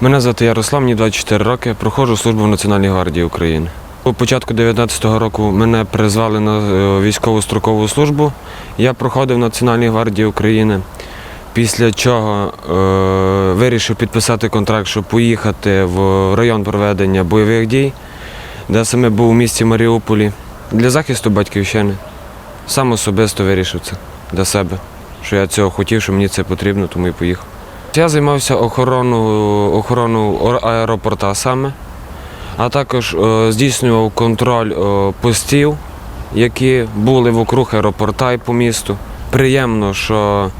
Мене звати Ярослав, мені 24 роки, проходжу службу в Національній гвардії України. У початку 19-го року мене призвали на е, військову строкову службу. Я проходив в Національній гвардії України. Після чого е, вирішив підписати контракт, щоб поїхати в район проведення бойових дій, де саме був у місті Маріуполі для захисту батьківщини. Сам особисто вирішив це для себе, що я цього хотів, що мені це потрібно, тому і поїхав. Я займався охороною охорону аеропорта саме, а також е, здійснював контроль е, постів, які були вокруг аеропорта і по місту. Приємно, що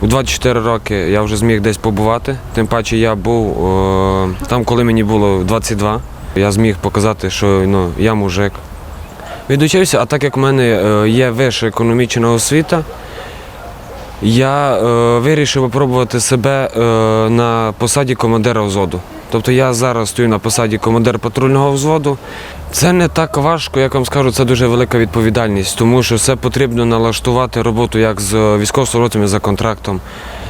у 24 роки я вже зміг десь побувати. Тим паче я був е, там, коли мені було 22. Я зміг показати, що ну, я мужик. Відучився, а так як в мене є вища економічна освіта, я е, вирішив випробувати себе е, на посаді командира взводу. Тобто я зараз стою на посаді командира патрульного взводу. Це не так важко, як вам скажу, це дуже велика відповідальність, тому що все потрібно налаштувати роботу як з військовослужбовцями за контрактом,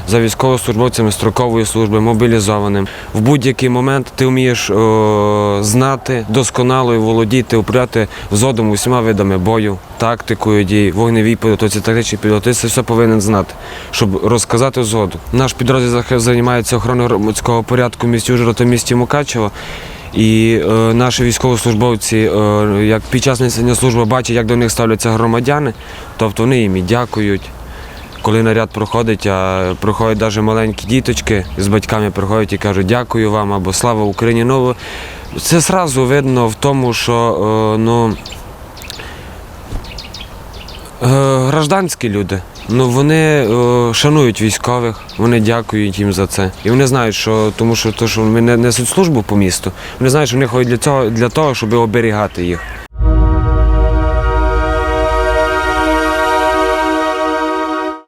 за військовослужбовцями строкової служби, мобілізованим. В будь-який момент ти вмієш о, знати, досконало і володіти, управляти взводом усіма видами бою, тактикою дій, вогневій підготовці, тактичній підготовці. Це все повинен знати, щоб розказати взводу. Наш підрозділ займається охороною громадського порядку місті Ужгород місті Мукачево. І е, наші військовослужбовці, е, як під час несення служби бачать, як до них ставляться громадяни, тобто вони їм і дякують. Коли наряд проходить, а проходять навіть маленькі діточки з батьками приходять і кажуть дякую вам або слава Україні. Ну, це одразу видно в тому, що е, ну, гражданські люди. Ну вони е, шанують військових, вони дякують їм за це. І вони знають, що тому що, то, що вони не- несуть службу по місту, вони знають, що вони ходять для цього для того, щоб оберігати їх.